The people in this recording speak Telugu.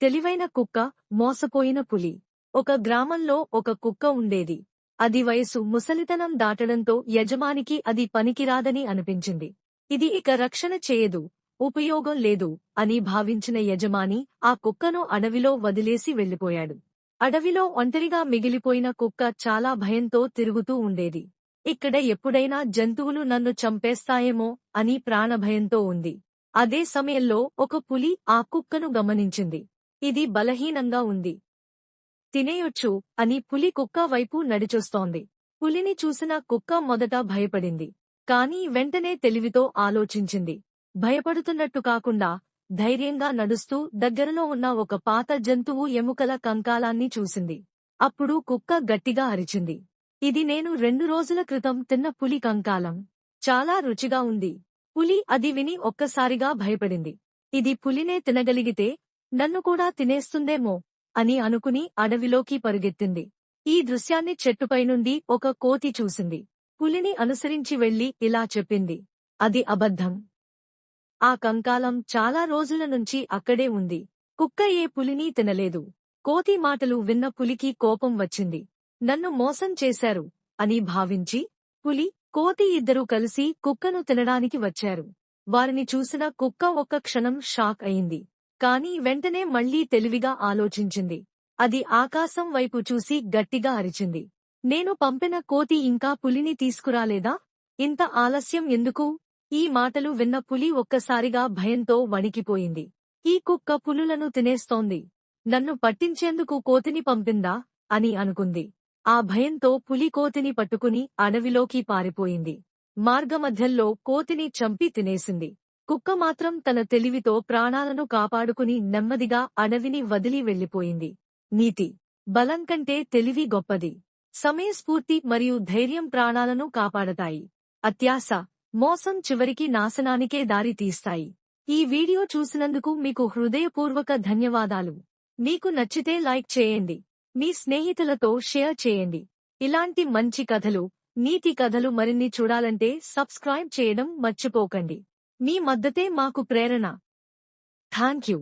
తెలివైన కుక్క మోసపోయిన పులి. ఒక గ్రామంలో ఒక కుక్క ఉండేది. అది వయసు ముసలితనం దాటడంతో యజమానికి అది పనికిరాదని అనిపించింది. ఇది ఇక రక్షణ చేయదు ఉపయోగం లేదు అని భావించిన యజమాని ఆ కుక్కను అడవిలో వదిలేసి వెళ్ళిపోయాడు అడవిలో ఒంటరిగా మిగిలిపోయిన కుక్క చాలా భయంతో తిరుగుతూ ఉండేది. ఇక్కడ ఎప్పుడైనా జంతువులు నన్ను చంపేస్తాయేమో అని ప్రాణభయంతో ఉంది. అదే సమయంలో ఒక పులి ఆ కుక్కను గమనించింది. ఇది బలహీనంగా ఉంది. తినేయొచ్చు అని పులి కుక్క వైపు నడిచొస్తోంది. పులిని చూసిన కుక్క మొదట భయపడింది. కాని వెంటనే తెలివితో ఆలోచించింది. భయపడుతున్నట్టు కాకుండా ధైర్యంగా నడుస్తూ దగ్గరలో ఉన్న ఒక పాత జంతువు ఎముకల కంకాలాన్ని చూసింది. అప్పుడు కుక్క గట్టిగా అరిచింది. ఇది నేను రెండు రోజుల క్రితం తిన్న పులి కంకాలం. చాలా రుచిగా ఉంది. పులి అది విని ఒక్కసారిగా భయపడింది. ఇది పులినే తినగలిగితే నన్ను కూడా తినేస్తుందేమో అని అనుకుని అడవిలోకి పరుగెత్తింది. ఈ దృశ్యాన్ని చెట్టుపై నుండి ఒక కోతి చూసింది. పులిని అనుసరించి వెళ్ళి ఇలా చెప్పింది. అది అబద్ధం. ఆ కంకాలం చాలా రోజుల నుంచి అక్కడే ఉంది. కుక్క ఏ పులిని తినలేదు. కోతి మాటలు విన్న పులికి కోపం వచ్చింది. నన్ను మోసం చేశారు అని భావించి పులి కోతి ఇద్దరూ కలిసి కుక్కను తినడానికి వచ్చారు. వారిని చూసిన కుక్క ఒక్క క్షణం షాక్ అయింది. కాని వెంటనే మళ్ళీ తెలివిగా ఆలోచించింది. అది ఆకాశం వైపు చూసి గట్టిగా అరిచింది. నేను పంపిన కోతి ఇంకా పులిని తీసుకురాలేదా? ఇంత ఆలస్యం ఎందుకు? ఈ మాటలు విన్న పులి ఒక్కసారిగా భయంతో వణికిపోయింది. ఈ కుక్క పులులను తినేస్తోంది. నన్ను పట్టించేందుకు కోతిని పంపిందా? అని అనుకుంది. ఆ భయంతో పులి కోతిని పట్టుకుని అడవిలోకి పారిపోయింది. మార్గమధ్యంలో కోతిని చంపి తినేసింది. కుక్క మాత్రం తన తెలివితో ప్రాణాలను కాపాడుకుని నెమ్మదిగా అడవిని వదిలి వెళ్ళిపోయింది నీతి. బలం కంటే తెలివి గొప్పది. సమయస్ఫూర్తి మరియు ధైర్యం ప్రాణాలను కాపాడతాయి. అత్యాశ మోసం చివరికి నాశనానికే దారి తీస్తాయి. ఈ వీడియో చూసినందుకు మీకు హృదయపూర్వక ధన్యవాదాలు. మీకు నచ్చితే లైక్ చేయండి. మీ స్నేహితులతో షేర్ చేయండి. ఇలాంటి మంచి కథలు నీతి కథలు మరిన్ని చూడాలంటే సబ్స్క్రైబ్ చేయడం మర్చిపోకండి. మీ మద్దతే మాకు ప్రేరణ. Thank you